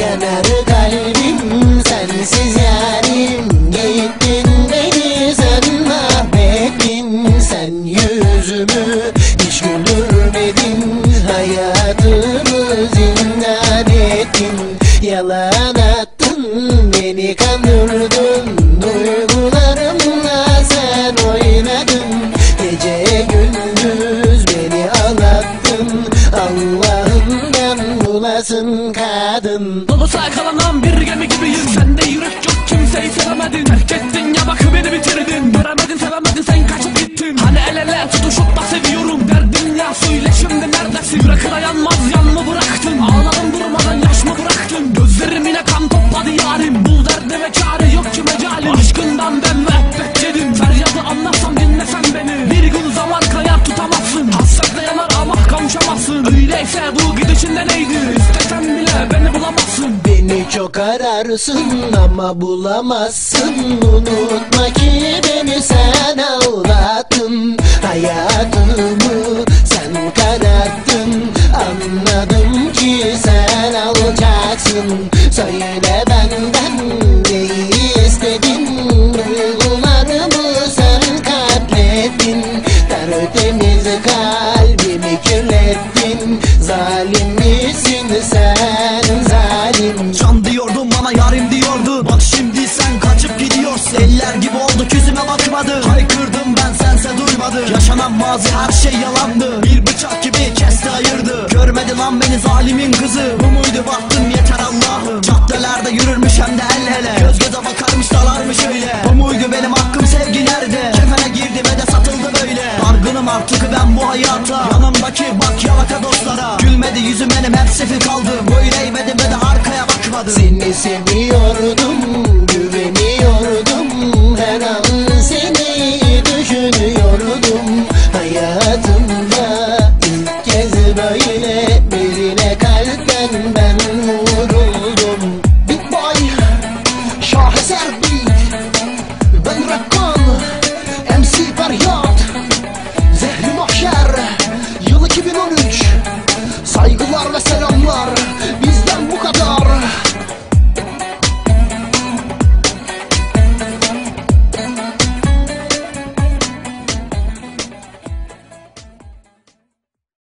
Yanar kalbim sensiz yarim. Gittin beni sen mahvettin Sen yüzümü hiç güldürmedin Hayatımı zindan ettin Yalan attın beni kandırdın Bulasın kadın. Dolu yakalanan bir gemi gibiyim. Sende yürek yok kimseyi sevemedin Öyleyse bu gidişinde neydi? İstesen bile beni bulamazsın. Beni çok ararsın ama bulamazsın. Unutma ki beni sen ağlattın Hayatımı sen kararttın Anladım ki sen alacaksın. Söyle benden Zalim misin sen zalim. Can diyordun bana yarim diyordun Bak şimdi sen kaçıp gidiyorsun. Eller gibi oldu yüzüme bakmadı. Haykırdım ben sense duymadı. Yaşanan mazi her şey yalandı. Bir bıçak gibi kesti ayırdı. Görmedi lan beni zalimin kızı. Bu muydu baktım yeter Allah'ım. Caddelerde yürürmüş hem de el hele Göz göze bakarmış dalarmış öyle Dargınım artık ben bu hayata. Yanımdaki bak yalaka dostlara. Gülmedi yüzüm benim hep sefil kaldı. Boyun eğmedim ve de arkaya bakmadım Seni seviyordum